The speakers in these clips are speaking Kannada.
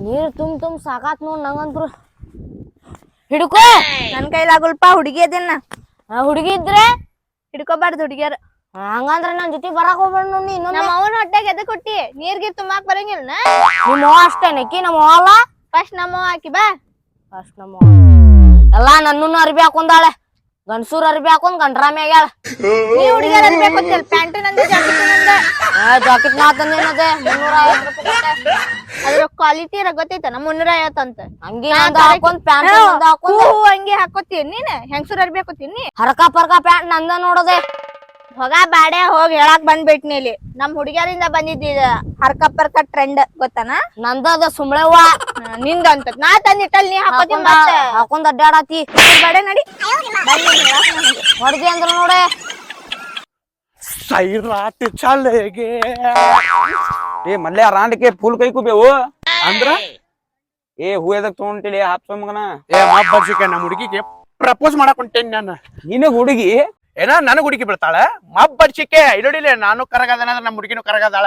ನೀರ್ ತುಂಬ ತುಂಬ ಸಾಕಾತ್ ನೋಡ್ ನಂಗಂದ್ರು ಹಿಡ್ಕೋ. ನನ್ನ ಕೈಲಾಗಲ್ಪ ಹುಡುಗಿ ಅದನ್ನ ಆ ಹುಡುಗಿ ಇದ್ರೆ? ಹಿಡ್ಕೋಬಾರ್ದು ಹುಡುಗಿಯರು. ಹಂಗಂದ್ರ ನನ್ ಜೊತೆ ಬರಾಕ್ ಹೋಗ್ಬೇಡ ನೋಡಿ ನಮ್ಮ ಅವನ ಹೊಟ್ಟೆಗೆ ಎದಕ್ ಕೊಟ್ಟಿ ನೀರ್ಗೆ ತುಂಬಾಕ್ ಬರಂಗಿಲ್ಲ ನಿಮ್ಮ ಅಷ್ಟೇ ನೆಕ್ಕಿ ನಮ್ಮ ಅಲ್ಲ ಫಸ್ಟ್ ನಮ್ಮ ಆಕಿ ಹಾಕಿ ಬಾ. ಫಸ್ಟ್ ನಮ್ಮ ಎಲ್ಲ ಎಲ್ಲಾ ನನ್ನನ್ನು ಅರ್ಬಿ ಹಾಕೊಂಡಾಳೆ. ಗಂಡಸೂರ್ ಅರ್ಬಿ ಹಾಕೊಂಡ್ ಗಂಡ್ರಾಮಿ ಆಗ್ಯಾಳ ನೀ ಹುಡುಗಿಯರ್ ಅರ್ಬಿ ಅಂತಿಲ್ಲ ಪ್ಯಾಂಟ್ ನಂದು ಜಾಕೆಟ್ ನಂದು. ಜಾಕೆಟ್ ನಾ ತಂದೇನದೆ ಮುನ್ನೂರ. ಅದ್ರ ಕ್ವಾಲಿಟಿ ಗೊತ್ತೈತ? ನಮ್ ಮುನ್ನೂರ ಐವತ್ತಂತ ಹಂಗೆ ಹಾಕೊಂಡ್ ಪ್ಯಾಂಟ್ ಹೂ ಹಂಗೆ ಹಾಕೋತೀನಿ ನೀನ್? ಹೆಂಗಸೂರ್ ಅರ್ಬಿ ಹಾಕೋತೀನಿ ಹರಕ ಪರ್ಕ ಪ್ಯಾಂಟ್ ನಂದ ನೋಡದೆ. ಹೊಗ ಬಾಡೆ ಹೋಗಿ ಹೇಳಾಕ್ ಬಂದ್ಬಿಟ್ನಿ ಇಲ್ಲಿ. ನಮ್ ಹುಡುಗಿಯರಿಂದ ಬಂದಿದ್ದ ಹರ್ಕ ಪರ್ಕ ಟ್ರೆಂಡ್ ಗೊತ್ತಾನ? ನಂದದ ಸುಮ್ಳೆವ್ವ. ನಿಂದಂತ. ನಾ ತಂದಿಟ್ಟಲ್ ನೀ ಹಾಕೋತಿ ಹಾಕೊಂಡ್ ಮತ್ತೆ? ಹಾಕೊಂಡ್ ಅಡ್ಡಾಡತಿ. ಬಾಡೆ ನಡಿ. ಹೊಡ್ದಿ ಅಂದ್ರ ನೋಡೆ. ಸೈರಾಟ್ ಚಲೆಗೆ. ಏ ಮಲ್ಲೆ ರಾಂಡಕ್ಕೆ ಫುಲ್ ಕೈ ಕುಬೇವು ಅಂದ್ರ? ಏ ಹೂ ಎದಕ್ ತಗೊಂಟಿಲಿ ಹಾಪ್ಸ ಮಗನ? ಏ ಮಬ್ಬರ್ಸಿಕೆ ನಮ್ಮ ಹುಡುಗಿಗೆ ಪ್ರಪೋಸ್ ಮಾಡಕ್ ಹೊಂಟೇನಿ ನಾನು. ನಿನಗ್ ಹುಡುಗಿ ಏನ ನನಗ್ ಹುಡುಗಿ ಮಬ್ ಮಬ್ಬರ್ಸಿಕೆ ಇಡೀ ನಾನು ಕರಗದನ ಅಂದ್ರೆ ನಮ್ಮ ಹುಡುಗಿನೂ ಕರಗದಾಳ.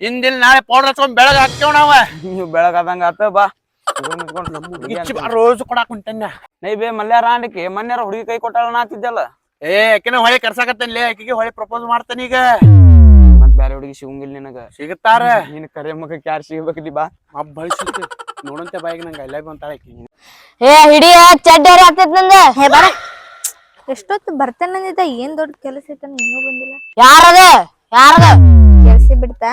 ಹಿಂದಿಲ್ ನಾಳೆ ಪೌಡರ್ ಹಚ್ಕೊಂಡ್ ಬೆಳಗ್ ಹಾಕ್ತೇವ್ ನಾವ. ನೀವು ಬೆಳಗಾದಂಗ ಆತ ಬಾ. ರೋಜ್ ಕೊಡಾಕ್ ಹೊಂಟೇನ ನೈ. ಬೇ ಮಲ್ಯಾರ ರಾಂಡಕ್ಕೆ ಮೊನ್ನೆರ ಹುಡುಗಿ ಕೈ ಕೊಟ್ಟಾಳ ನಾತಿದ್ದಲ್ಲ ಏ ಆಕಿನ ಹೊಳೆ ಕರ್ಸಾಕತ್ತೇನ್ಲೇ ಆಕಿಗೆ ಹೊಳೆ ಪ್ರಪೋಸ್ ಮಾಡ್ತೇನೆ ಈಗ. ಮತ್ ಬ್ಯಾರೆ ಹುಡುಗಿ ಸಿಗಂಗಿಲ್ಲ ನಿನಗ. ಸಿಗುತ್ತಾರ. ನಿನ್ ಕರೆ ಮಗ ಯಾರು ಸಿಗ್ಬೇಕಲಿ ಬಾ. ಮಬ್ಬರ್ಸಿಕೆ ನೋಡಂತೆ ಬಾಯಿಗೆ ನಂಗೆ ಎಲ್ಲ ಬಂತಾಳೆ ಆಕಿ. ಏ ಹಿಡಿಯ ಚಡ್ಡೇರಿ ಆಗ್ತೈತ್ ನಂದ. ಹೇ ಬರ. ಎಷ್ಟೊತ್ತು ಬರ್ತೇನಂದಿದ್ದ ಏನ್ ದೊಡ್ಡ ಕೆಲಸ ಐತ ಇನ್ನೂ ಬಂದಿಲ್ಲ. ಯಾರದ? ಯಾರದ? ಕೆಲ್ಸ ಬಿಡ್ತಾ?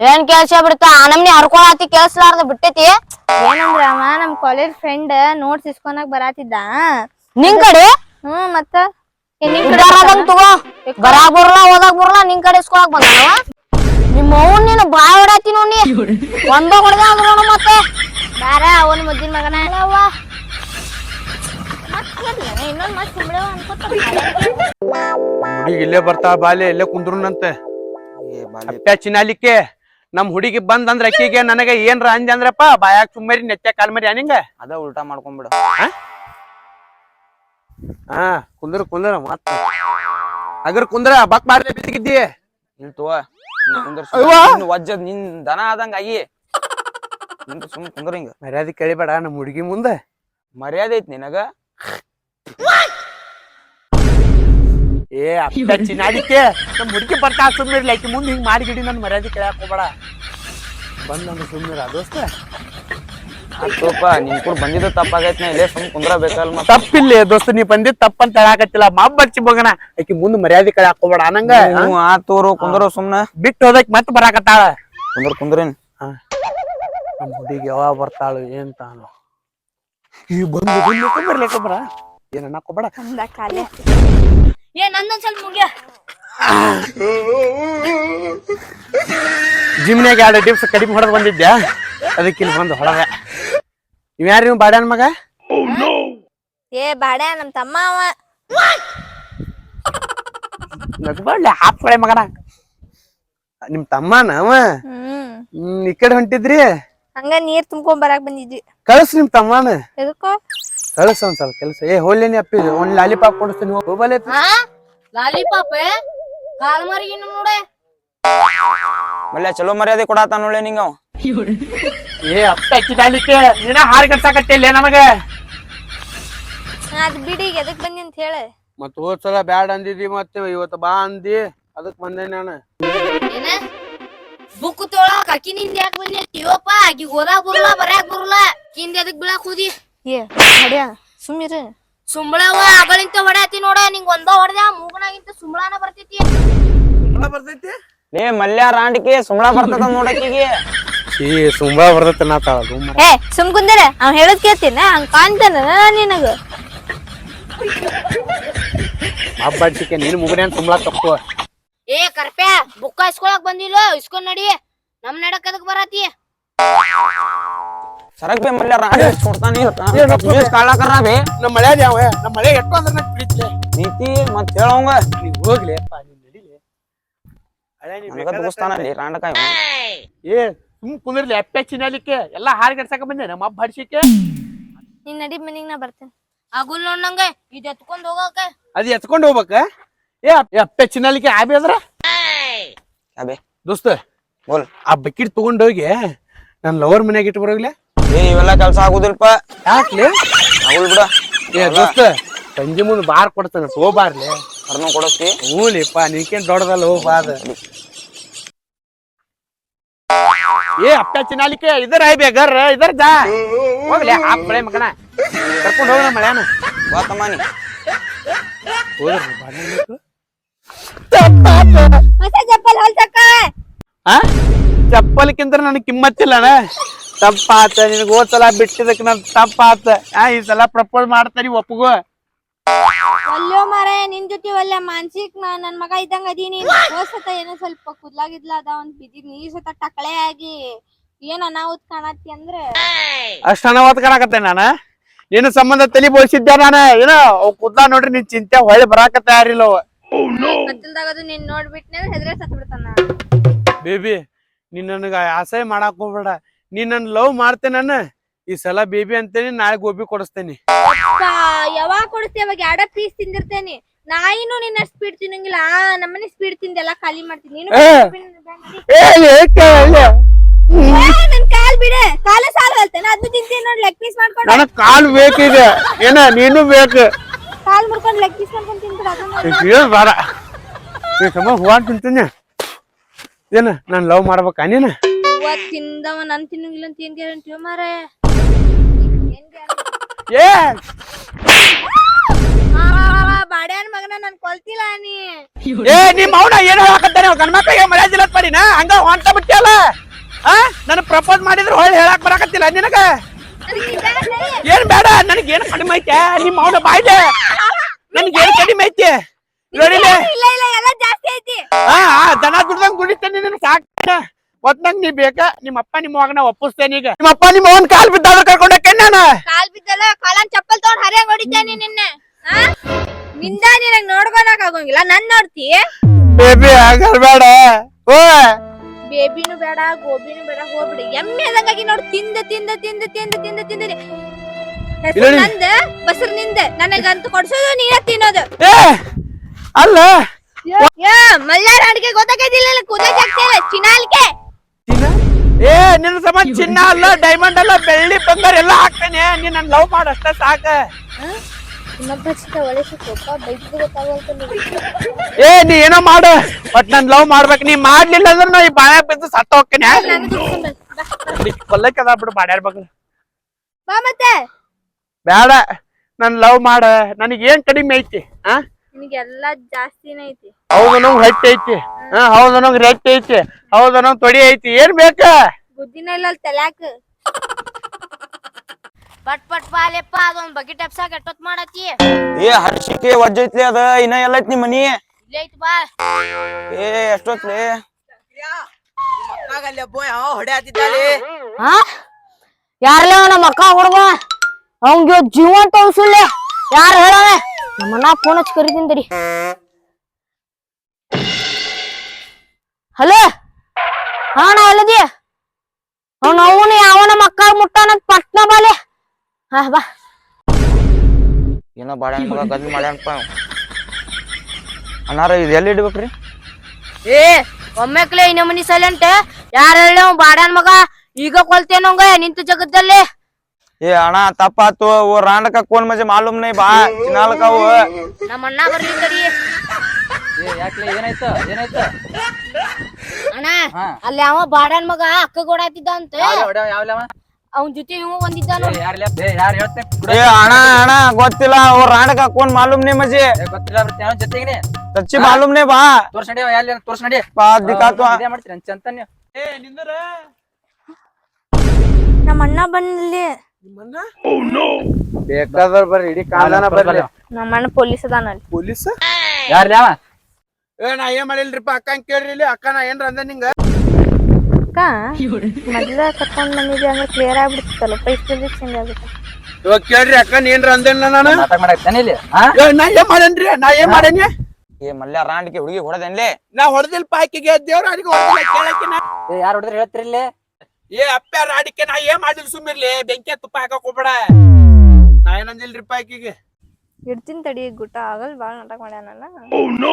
ಏನ್ ಕೆಲ್ಸ ಬಿಡ್ತಾ? ಆನಮ್ನಿ ನಮ್ನಿ ಹರ್ಕೊಳತಿ ಕೆಲ್ಸಲಾರ್ದ ಬಿಟ್ಟೈತಿ? ಏನಂದ್ರ ಅವ ನಮ್ ಕಾಲೇಜ್ ಫ್ರೆಂಡ್ ನೋಟ್ಸ್ ಇಸ್ಕೊನಕ್ ಬರಾತಿದ್ದ. ನಿನ್ ಕಡೆ? ಹ್ಮ್ ಮತ್ತ? ಏ, ನಿನ್ ಕಡೆ ಬಿಡಾರದಂಗ್ ತಗೋ. ಬರಾಕ್ ಬರಲ್ಲ ಓದಾಕ್ ಬರಲ್ಲ ನಿನ್ ಕಡೆ ಇಸ್ಕೊಳಕ್ ನಿಮ್ಮ ಅವ್ನ್ ನೀನು ಬಾಯ್ ಹೊಡಾತಿ ನೋಡಿ ಒಂದ ಹೊಡೆದ ಅಂದ್ರ ಮತ್ತೆ. ಬಾರ ಅವನ್ ಮುದ್ದಿನ ಮಗನ. ಇನ್ನೊಂದ್ ಅನ್ಕೋತ ಹುಡುಗಿ ಇಲ್ಲೇ ಬರ್ತಾ ಬಾಲೆ ಇಲ್ಲೇ ಕುಂದ್ರುನಂತೆ. ಅಪ್ಪ ಚಿನಾಲಿಕ್ಕೆ ನಮ್ ಹುಡುಗಿ ಬಂದ್ ಅಂದ್ರ ಅಕ್ಕಿಗೆ ನನಗ ಏನ್ರ ಅಂಜ ಅಂದ್ರಪ್ಪ ಬಾಯಾಗ ಸುಮ್ಮರಿ ನೆಚ್ಚ ಕಾಲ್ ಮರಿ ಅನಿಂಗ ಅದ ಉಲ್ಟಾ ಮಾಡ್ಕೊಂಡ್ಬಿಡ ಹಾ ಕುಂದ್ರ ಕುಂದ್ರ ಮತ್ತ. ಅಗರ್ ಕುಂದ್ರ ಬಕ್ ಕುಂದ್ರ ಅವ್ವ! ವಜ್ಜದ್ ನಿನ್ ದನ ಆದಂಗ ಆಗಿ. ನಿಂತ ಸುಮ್ ಕುಂದ್ರ ಹಿಂಗ. ಮರ್ಯಾದೆ ಕೇಳಿಬೇಡ ನಮ್ ಹುಡುಗಿ ಮುಂದೆ. ಮರ್ಯಾದೆ ಐತ್ ನಿನಗ? ಏ ಅಪ್ಪ ಚಿನಾಲಿಕ್ಕೆ ನಮ್ ಹುಡುಗಿ ಬರ್ತಾ ಸುಮ್ಮನೆ ಆಕಿ ಮುಂದೆ ಹಿಂಗೆ ಮಾಡಿ ಗಿಡಿ ನನ್ನ ಮರ್ಯಾದೆ ಕೇಳಕ್ ಹೋಗ್ಬೇಡ. ಸುಮ್ಮನೆ ನಮ್ಗೆ ಸುಮ್ಮಿರ ದೋಸ್ತ ಆತೋಪ ನಿನ್ ಕೂಡ ಬಂದಿದ್ದು ತಪ್ಪಾಗೈತಿ ಇಲ್ಲೇ ಸುಮ್ ಕುಂದ್ರಬೇಕಲ್ ಮತ್ತ ತಪ್ಪಿಲ್ಲ ದೋಸ್ತ ನೀ ಬಂದಿದ್ ತಪ್ಪಂತ ಹೇಳಾಕತ್ತಿಲ್ಲ. ಮಬ್ಬರ್ಚಿ ಮಗನ. ಆಕಿ ಮುಂದ್ ಮರ್ಯಾದೆ ಕೇಳಕ್ ಹಾಕೋಬೇಡ ಅನ್ನಂಗ ಆ? ತೋರು ಕುಂದ್ರ ಸುಮ್ನ. ಬಿಟ್ಟು ಹೋದಕ್ ಮತ್ ಬರಾಕತ್ತಾಳ. ಕುಂದ್ರ ಕುಂದ್ರೇನ್ ನಮ್ಮ ಹುಡುಗಿ ಯಾವಾಗ ಬರ್ತಾಳು ಏನ್ ತಾನು ಈ ಬಂದು ಬರ್ಲಿಕ್ಕೆ ಬರ ಏನ್ ಕಾಲೇ. ಏ ನಂದೊಂದ್ ಸ್ವಲ್ಪ ಮುಗ್ಯ. ಜಿಮ್ನ್ಯಾಗ ಎರಡು ಟಿಪ್ಸ್ ಕಡಿಮೆ ಹೊಡೆದ್ ಬಂದಿದ್ದೆ ಅದಕ್ಕೆ ಇಲ್ಲಿ ಬಂದು ಹೊಡೆದೆ. ಇವ್ಯಾರು ನೀವು ಬಾಡ್ಯಾನ ಮಗ? ಏ ಬಾಡ್ಯ ನಮ್ ತಮ್ಮ ಅವ. ಹಾಪ್ ಕಡೆ ಮಗನ. ನಿಮ್ ತಮ್ಮನ ಅವ? ಹ್ಮ್. ಹ್ಮ್ ಈ ಕಡೆ ಹೊಂಟಿದ್ರಿ? ಹಂಗ ನೀರ್ ತುಂಬ್ಕೊಂಡ್ ಬರಾಕ್ ಬಂದಿದ್ವಿ. ಕಳ್ಸ್ ನಿಮ್ ತಮ್ಮನ. ಎದಕ್ಕೋ? ಕಳ್ಸ ಒಂದ್ ಸ್ವಲ್ಪ ಕೆಲಸ. ಏ ಹೋಲ್ಲೇನಿ ಅಪ್ಪಿ ಒಂದ್ ಲಾಲಿಪಾಪ್ ಕೊಡಿಸ್ತೀನಿ ಹೋಗಲೇ ಹಾ? ಲಾಲಿಪಾಪ್? ಕಾಲ್ ನೋಡೆ ಮಲ್ಯ ಚಲೋ ಮರ್ಯಾದೆ ಕೊಡಾತ ನೋಡ್ಲೆ ನಿಂಗ ಅವ. ಏ ಅಪ್ಪ ಹಚ್ಚಿದಾಲಿಕ್ಕೆ ನೀನ ಹಾರಿ ಕಟ್ಸಾಕತ್ತಿಲ್ಲ ನಮಗ? ಅದ್ ಬಿಡಿ ಎದಕ್ ಬಂದಿ ಅಂತ ಹೇಳ. ಮತ್ ಹೋದ್ ಸಲ ಬ್ಯಾಡ ಅಂದಿದಿ ಮತ್ತೆ ಇವತ್ತು ಬಾ ಅಂದಿ ಅದಕ್ ಬಂದೆ ನಾನು. ಬುಕ್ ತೊಳಕ್ ಅಕ್ಕಿ ನಿಂದ ಯಾಕೆ ಬಂದಿ ಇವಪ್ಪ ಆಕಿ ಓದಾಕ್ ಬರಲ್ಲ ಬರ್ಯಾಕ್ ಬರಲ್ಲ. ಕಿಂದ ಎದಕ್ ಬೀಳಾಕ್ ಹೋದಿ? ಏ ಹೊಡ್ಯಾ ಸುಮ್ಮಿರ ಸುಂಬಳವ ಅಗಳಿಂತ ಹೊಡ್ಯಾತಿ ನೋಡ ನಿಂಗ ಒಂದ ಹೊಡೆದ ಮೂಗನಾಗಿಂತ ಸುಂಬಳಾನ ಬರ್ತೈತಿ. ಬರ್ತೈತಿ? ಲೇ ಮಲ್ಯ ರಾಂಡಿಕೆ ಸುಮ್ಳ ಬರ್ತದ ನೋಡಕ್ಕಿಗೆ ಈ ಸುಂಬಳ ಬರ್ತೈತಿ ನಾತಾಳ ಏ ಸುಮ್ ಕುಂದಿರ ಅವ್ ಹೇಳದ್ ಕೇಳ್ತೀನ ಹಂಗ ಕಾಣ್ತಾನ ನಿನಗ? ಹಬ್ಬಡ್ಸಿಕೆ ನೀನು ಮುಗುನೇನ್ ಸುಂಬಳ ತಪ್ಪು. ಏ ಕರ್ಪ್ಯಾ ಬುಕ್ಕ ಇಸ್ಕೊಳಕ್ ಬಂದಿಲ್ಲ ಇಸ್ಕೊಂಡ್ ನಡಿ. ನಮ್ ನಡಕ್ ಅದಕ್ ಬರತಿ. ಸರಕ್ ಬೇ ಮಲ್ಯ ರಾಣಿ ಕೊಡ್ತಾನೆ ಕಾಳಕರ ಬೇ? ನಮ್ಮ ಮಳೆ ಯಾವ ನಮ್ಮ ಮಳೆ ಎಟ್ಟು ಅಂದ್ರೆ ನಂಗೆ ಪ್ರೀತಿ ನೀತಿ ಮತ್ತೆ ಹೇಳೋಂಗ? ನೀವು ಹೋಗ್ಲಿ ಅಪ್ಪ ನಡಿಲಿ. ನೀವ್ ರಾಂಡಕಾಯಿ ಏ ಸುಮ್ ಕುಂದಿರ್ಲಿ ಅಪ್ಪೆ ಚಿನ್ನಲಿಕ್ಕೆ ಎಲ್ಲಾ ಹಾರಿ ಗಡ್ಸಕ ಬಂದೆ ನಮ್ಮ ಅಪ್ಪ ನೀನ್ ನಡಿ ಮನಿಗ್ ನಾ ಬರ್ತೇನೆ. ಆಗುಲ್ ನೋಡ್ ನಂಗೆ ಇದು ಎತ್ಕೊಂಡ್ ಹೋಗಕ. ಅದ್ ಎತ್ಕೊಂಡ್ ಹೋಗ್ಬೇಕ? ಏ ಅಪ್- ಏ ಅಪ್ಪೆ ಚಿನ್ನಲಿಕ್ಕೆ ಆಬಿ ಅದ್ರ ಅಬೇ ದೋಸ್ತ ಬೋಲ್. ಆ ಬಕೆಟ್ ತಗೊಂಡೋಗಿ ನನ್ ಲವರ್ ಮನ್ಯಾಗ ಇಟ್ಟು ಬರೋಗ್ಲೆ? ಏ ಇವೆಲ್ಲ ಕೆಲ್ಸ ಆಗುದಿಲ್ಪ. ಯಾಕ್ಲಿ? ಆಗುಲ್ ಬಿಡ. ಏ ದೋಸ್ತ ಸಂಜೆ ಮುಂದೆ ಬಾರ್ ಕೊಡ್ತಾನೆ ಹೋಗ್ಬಾರ್ಲೆ ಅರ್ನು ಕೊಡಸ್ತಿ ಹೂಲಿಪ್ಪ ನೀಕೇನ್ ದೊಡ್ಡದಲ್ಲ ಹೋಗ್ಬಾದ ಏ ಅಪ್ಪ ಚಿನಾಲಿಕೆ ಇದರ ಆಯ್ ಬೇಗರ್ ಇದರ ಜಾ. ಹೋಗ್ಲಿ ಆ ಮಳೆ ಮಗನ. ಕರ್ಕೊಂಡು ಹೋಗೋಣ ಮಳ್ಯಾನ. ಬಾತಮ್ಮ ನೀ. ಹೋದ್ರಿ ಬಾಳೆ ಮಕ್ಳು. ಹೊಸ ಚಪ್ಪಲ್ ಹೊಲ್ಸಕ್ಕ. ಆ? ಚಪ್ಪಲ್ಕಿಂತ ನನಗೆ ಕಿಮ್ಮತ್ತಿಲ್ಲಣ ತಪ್ಪಾತ ನಿನಗೆ ಹೋದ್ ಬಿಟ್ಟಿದ್ದಕ್ಕೆ ನನ್ ತಪ್ಪಾತ. ಆ ಈ ಸಲ ಪ್ರಪೋಸ್ ಮಾಡ್ತಾರಿ ಒಪ್ಪಗೋ. ಅಲ್ಲೋ ಮಾರೇ ನಿನ್ ಜೊತೆ ಒಳ್ಳೆ ಮಾನಸಿಕ ನಾ ನನ್ ಮಗ ಇದ್ದಂಗ ಅದೀನಿ. ಸತ ಏನೋ ಸ್ವಲ್ಪ ಕುದ್ಲಾಗಿದ್ಲ ಅದ ಒಂದ್ ಬಿದ್ದಿದ್ ನೀ ಸತ ಟಕಳೆ ಆಗಿ. ಏನ್ ಅನಾಹುತ್ ಕಾಣತ್ತಿ ಅಂದ್ರೆ? ಅಷ್ಟ ಅನಾವತ್ ಕಾಣಕತ್ತೆ ನಾನ? ನಿನ್ನ ಸಂಬಂಧ ತಲಿ ಬೋಳ್ಸಿದ್ದೆ ನಾನ? ಏನೋ ಅವ್ ಕುದ್ದ ನೋಡ್ರಿ ನಿನ್ ಚಿಂತೆ ಹೊಳ್ಳಿ ಬರಾಕ ತಯಾರಿಲ್ಲ ಅವ ಕತ್ತಲ್ದಾಗ ಅದು ನೀನ್ ನೋಡ್ಬಿಟ್ನೆ ಹೆದ್ರೆ ಸತ್ ಬಿಡ್ತಾನ. ಬೇಬಿ ನಿನ್ ನನಗ ಆಸೆ ಮಾಡಾಕ್ ಹೋಗ್ಬೇಡ. ನೀನ್ ನನ್ ಲವ್ ಮಾಡ್ತೇನೆ ನಾನು. ಈ ಸಲ ಬೇಬಿ ಅಂತೇನಿ ನಾಳೆ ಗೋಬಿ ಕೊಡಿಸ್ತೇನೆ. ಯಾವಾಗ ಕೊಡಿಸ್ತಿ ಅವಾಗ ಎರಡ ಪೀಸ್ ತಿಂದಿರ್ತೇನೆ. ನಾಯಿನೂ ನಿನ್ನ ಸ್ಪೀಡ್ ತಿನ್ನಂಗಿಲ್ಲ. ಆ ನಮ್ಮನೆ ಸ್ಪೀಡ್ ತಿಂದೆಲ್ಲ ಖಾಲಿ ಮಾಡ್ತೀನಿ. ನೀನು ನನ್ ಕಾಲ್. ಬಿಡೆ. ಕಾಲ ಸಾಲ ಹೇಳ್ತೇನೆ ಅದನ್ನ ತಿಂತೀನಿ ನೋಡಿ ಲೆಗ್ ಪೀಸ್ ಮಾಡ್ಕೊಂಡು. ನನಗ್ ಕಾಲ್ ಬೇಕಿದೆ. ಏನ ನೀನು ಬೇಕು. ಕಾಲ್ ಮುರ್ಕೊಂಡು ಲೆಗ್ ಪೀಸ್ ಮಾಡ್ಕೊಂಡು ಅದನ್ನ ಏನ್ ಬೇಡ. ಈ ಸಮ ಹೂವ ತಿಂತೀನಿ. ಏನ ನಾನ್ ಲವ್ ಮಾಡ್ಬೇಕಾ ನೀನ? ಇವತ್ ತಿಂದವ ನನ್ ತಿನ್ನಂಗಿಲ್ಲ ಅಂತ ಏನ್ ಗ್ಯಾರಂಟಿ ಮಾರೇ? ಏ! ಬಾಡ್ಯಾನ್ ಮಗನ ನನ್ ಕೊಲ್ತಿಲ್ಲ ನೀ. ಏ ನಿಮ್ ಅವನ ಏನ್ ಹೇಳಕತ್ತಾನೆ? ಗಂಡ್ಮಕ್ಳಿಗೆ ಮಳೆ ಜಿಲ್ಲತ್ ಮಾಡಿನ? ಹಂಗ ಹೊಂಟ ಬಿಟ್ಟಿಯಲ್ಲ? ಆ? ನನ್ ಪ್ರಪೋಸ್ ಮಾಡಿದ್ರು ಹೊಳ್ಳಿ ಹೇಳಕ್ ಬರಕತ್ತಿಲ್ಲ ನಿನಗ? ಏನ್ ಬೇಡ ನನಗ್ ಏನ್ ಕಡಿಮೆ ಐತೆ? ನಿಮ್ ಅವನ ಬಾಯ್ಲೆ ನನಗ್ ಏನ್ ಕಡಿಮೆ ಐತಿ? ನೋಡಿಲ್ಲ ಇಲ್ಲ ಇಲ್ಲ ಎಲ್ಲ ಜಾಸ್ತಿ ಐತಿ. ಆ, ದನ ದುಡ್ದಂಗ್ ದುಡಿತೇನೆ ನಿನ್ ಸಾಕ. ಒಟ್ನಂಗ್ ನೀ ಬೇಕಾ ನಿಮ್ಮ ಅಪ್ಪ ನಿಮ್ಮ ಮಗನ ಒಪ್ಪಿಸ್ತೇನೆ ಈಗ. ನಿಮ್ಮ ಅಪ್ಪ ನಿಮ್ಮ ಅವನ್ ಕಾಲ್ ಬಿದ್ದಾದ್ರೆ ಕರ್ಕೊಂಡಕ್ಕೆ ನಾನು. ಕಾಲ್ ಬಿದ್ದಲ್ಲ ಕಾಲನ್ ಚಪ್ಪಲ್ ತಗೊಂಡ್ ಹರಿಯಂಗ್ ಹೊಡಿತೇನೆ ನಿನ್ನೆ. ಆ? ನಿಂದ ನಿನಗ್ ನೋಡ್ಕೊಳಕ್ ಆಗೋಂಗಿಲ್ಲ ನನ್ ನೋಡ್ತಿ? ಬೇಬಿ ಆಗಲ್ ಬೇಡ. ಓ ಬೇಬಿನೂ ಬೇಡ ಗೋಬಿನೂ ಬೇಡ ಹೋಗ್ಬಿಡಿ. ಎಮ್ಮೆ ಆದಂಗಾಗಿ ನೋಡ್ ತಿಂದ ತಿಂದ ತಿಂದ ತಿಂದ ತಿಂದ ತಿಂದ ನಂದ ಬಸರ್ನಿಂದ. ನನಗಂತ ಕೊಡ್ಸೋದು ನೀನ ತಿನ್ನೋದು. ಏ ಅಲ್ಲ. ಯಾ ಮಲ್ಯಾರ ಅಡಿಗೆ ಗೊತ್ತಾಗೈತಿಲ್ಲ ಕೂದ ಜಾಗ್ತಿಲ್ಲ ಚಿನಾಲ್ಕೆ. ನಿನ್ನ ಸಮ ಚಿನ್ನ ಅಲ್ಲ ಡೈಮಂಡ್ ಅಲ್ಲ ಬೆಳ್ಳಿ ಬಂಗಾರ ಎಲ್ಲ ಹಾಕ್ತೇನೆ. ನೀನ್ ನನ್ ಲವ್ ಮಾಡ ಅಷ್ಟೇ ಸಾಕ. ಇನ್ನೊಬ್ಬ ಚಿಕ್ಕ ಒಳ್ಳೆ ಸಿಕ್ಕಪ್ಪ ಬೈದು ಗೊತ್ತಾಗಲ್ತ ಏ ನೀ ಏನೋ ಮಾಡು. ಬಟ್ ನನ್ ಲವ್ ಮಾಡ್ಬೇಕು. ನೀ ಮಾಡ್ಲಿಲ್ಲ ಅಂದ್ರೆ ನಾ ಈ ಬಾಯ ಬಿದ್ದು ಸತ್ತ ಹೋಗ್ತೇನೆ. ಕೊಲ್ಲಕ್ಕೆ ಅದ ಬಿಡು ಬಾಡ್ಯಾರ ಬಗ್ಗೆ ಬಾ ಮತ್ತೆ. ಬೇಡ ನನ್ ಲವ್ ಮಾಡ. ನನಗ್ ಏನ್ ಕಡಿಮೆ ಐತಿ ಆ? ನಿನಗೆಲ್ಲ ಜಾಸ್ತಿನೇ ಐತಿ. ಹೌದು ನಂಗ್ ಹೊಟ್ಟೆ ಐತಿ. ಹಾ ಹೌದು ನಂಗ್ ರೆಟ್ಟೆ ಐತಿ. ಹೌದು ನಂಗ್ ತೊಡಿ ಐತಿ. ಏನ್ ಬೇಕ? ಬುದ್ಧಿನ ಇಲ್ಲ ಅಲ್ಲಿ ತಲ್ಯಾಕ. ಪಟ್ ಪಟ್ ಪಾಲೆಪ್ಪ ಅದೊಂದ್ ಬಕೆಟ್ ಎಪ್ಸಾಕ ಎಷ್ಟೊತ್ ಮಾಡತಿ ಏ ಹರ್ಷಿಕೆ ವಜ್ಜೈತ್ಲಿ ಅದ ಇನ್ನ ಎಲ್ಲ ಐತಿ ನಿಮ್ ಮನಿ? ಇಲ್ಲೇ ಐತಿ ಬಾ. ಏ ಎಷ್ಟೊತ್ಲಿ? ಹಾ ಯಾರಲ್ಲ ನಮ್ಮ ಅಕ್ಕ ಹುಡುಗ? ಅವಂಗ ಜೀವಂತ ಉಸುಳ್ಳೆ ಯಾರು ಹೇಳವ ನಮ್ಮನ್ನ ಫೋನ್ ಹಚ್ಚಿ ಕರಿತೀನಿ ತಡಿ. ಹಲೋ ಹಾ ನಾ ಎಲ್ಲದಿ ಅವ್ನ ಅವನು ಯಾವನ ಮಕ್ಕ ಮುಟ್ಟಾನಂತ ಪಟ್ನ ಬಾಲೆ ಹಾ ಬಾ. ಏನೋ ಬಾಡ್ಯಾನ ಮಗ ಗದ್ಲಿ ಮಾಡ್ಯಾನಪ್ಪ. ಅಣ್ಣಾರ ಇದು ಎಲ್ಲಿ ಇಡ್ಬೇಕ್ರಿ? ಏ ಒಮ್ಮೆಕ್ಲೆ ಈ ಮನಿ ಸೈಲೆಂಟ್ ಯಾರ ಹೇಳಿ ಬಾಡ್ಯಾನ್ ಮಗ? ಈಗ ಕೊಲ್ತೇನಂಗ ನಿಂತ ಜಗದಲ್ಲಿ ಏ ಅಣ್ಣ ತಪ್ಪಾತು. ಓ ರಾಂಡಕ ಕೋನ್ ಮಜೆ ಮಾಲೂಮ್ ನೈ ಬಾ. ಚಿನಾಲ್ಕ ನಮ್ಮ ಅಣ್ಣ ಬರ್ಲಿ ತಡಿ ಯಾಕ್ಲೆ ಏನಾಯ್ತು? ಏನಾಯ್ತು? ಅಣ್ಣ. ಅಲ್ಲಿ ಅವ ಬಾಡ್ಯಾನ್ ಮಗ ಅಕ್ಕ ಗೋಡಾತಿದ್ದ ಅಂತ. ಯಾವ ಯಾವ್ಲವ ಅವನ್ ಜೊತೆ ಇವ ಒಂದಿದ್ದಾನ ಯಾರ್ಲೆ? ಏ ಯಾರು ಹೇಳ್ತೆ? ಏ ಅಣ್ಣ ಅಣ್ಣ ಗೊತ್ತಿಲ್ಲ ಅವ್ರ ರಾಣಕ ಕೋನ್ ಮಾಲೂಮ್ ನೈ ಮಜೆ ಗೊತ್ತಿಲ್ಲ ಬರ್ತೀನಿ ಜೊತೆಗೆ ಸಚ್ಚಿ ಮಾಲೂಮ್ ನೈ ಬಾ. ತೋರ್ಸ್ ನಡಿ ಎಲ್ಲಿ ತೋರ್ಸ್ ನಡಿ ಬಾ ದಿಕ್ಕಾತು ಇದೇ ಮಾಡ್ತೀರಿ ಅಂತ ನೀವು. ಏ ನಿಂದರ? ನಮ್ಮ ಅಣ್ಣ ಬಂದ್ಲಿ ಬೇಕಾದ್ರ ಬರ್ರಿ ಇಡೀ ಕಾಲನ ಬರ್ರಿ. ನಮ್ಮ ಅಣ್ಣ ಪೊಲೀಸ್ ಅದಾನ ಅಲ್ಲಿ. ಪೊಲೀಸ್? ಯಾರ್ಯಾವ ಏ ನಾ ಏನ್ ಮಾಡಿಲ್ರಿಪ್ಪ ಅಕ್ಕಂಗ್ ಕೇಳ್ರಿ ಇಲ್ಲಿ. ಅಕ್ಕ ನಾ ಏನ್ರ ಅಂದೆ ನಿಂಗ? ಅಕ್ಕ ಮೊದ್ಲ ಕರ್ಕೊಂಡ್ ಬಂದಿದ್ದೆ ಅಂದ್ರೆ ಕ್ಲಿಯರ್ ಆಗ್ಬಿಡ್ತಲ್ಲ ಪೈಪ್ ಚೇಂಜ್ ಆಗುತ್ತೆ. ಇವಾಗ ಕೇಳ್ರಿ ಅಕ್ಕ ನೀನ್ರ ಅಂದೇನ ನಾನು? ನಾಟಕ ಮಾಡಾಕ್ತಾನೆ ಇಲ್ಲಿ? ಹಾ? ಏ, ನಾ ಏನ್ ಮಾಡೇನ್ರಿ? ನಾ ಏನ್ ಮಾಡೇನಿ? ಏ ಮಲ್ಯ ರಾಂಡಿಗೆ ಹುಡುಗಿ ಹೊಡೆದೇನ್ಲೇ? ನಾ ಹೊಡೆದಿಲ್ ಪಾಕಿಗೆ ದೇವ್ರ ಅಡಿಗೆ ಹೊಡೆದಿಲ್ಲ ಕೇಳಕ್ಕೆ ನಾ ಏ ಯಾರು ಹೊಡೆದ್ರೆ ಹೇಳ್ತೀರಿ ಇಲ್ಲಿ? ಏ ಅಪ್ಪ ರಾಡಿಕೆ ನಾ ಏನ್ ಮಾಡಿಲ್ ಸುಮ್ಮಿರ್ಲಿ ಬೆಂಕಿ ತುಪ್ಪ ಹಾಕಕ್ ಹೋಗ್ಬೇಡ. ನಾ ಏನಂದಿಲ್ರಿ ಪಾಕಿಗೆ ಇಡ್ತೀನಿ ತಡಿ ಗುಟ್ಟ ಆಗಲ್ ಬಾಳ ನಾಟಕ ಮಾಡ್ಯಾನಲ್ಲ.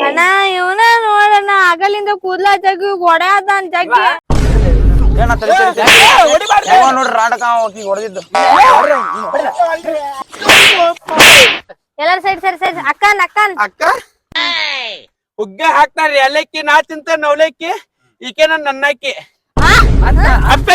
ಅಣ್ಣ ಇವನ ನೋಡಣ್ಣ ಆಗಲಿಂದ ಕೂದ್ಲ ಜಗ್ಗಿ ಗೊಡೆ ಅದಾನ್ ಜಗ್ಗಿ. ನೋಡ್ರಿ ರಾಡಕ ಆಕಿ ಹೊಡೆದಿದ್ದು. ಎಲ್ಲಾರು ಸೈಡ್ ಸರಿ ಸರಿ. ಅಕ್ಕನ್ ಅಕ್ಕನ್. ಅಕ್ಕ? ಹುಗ್ಗೆ ಹಾಕ್ತಾರ್ರಿ ಅಲ್ಲಕ್ಕಿ ನಾ ತಿಂತ ನವಲಕ್ಕಿ ಈಕೆ ನನ್ನ ನನ್ನಕ್ಕಿ ಅಪ್ಪ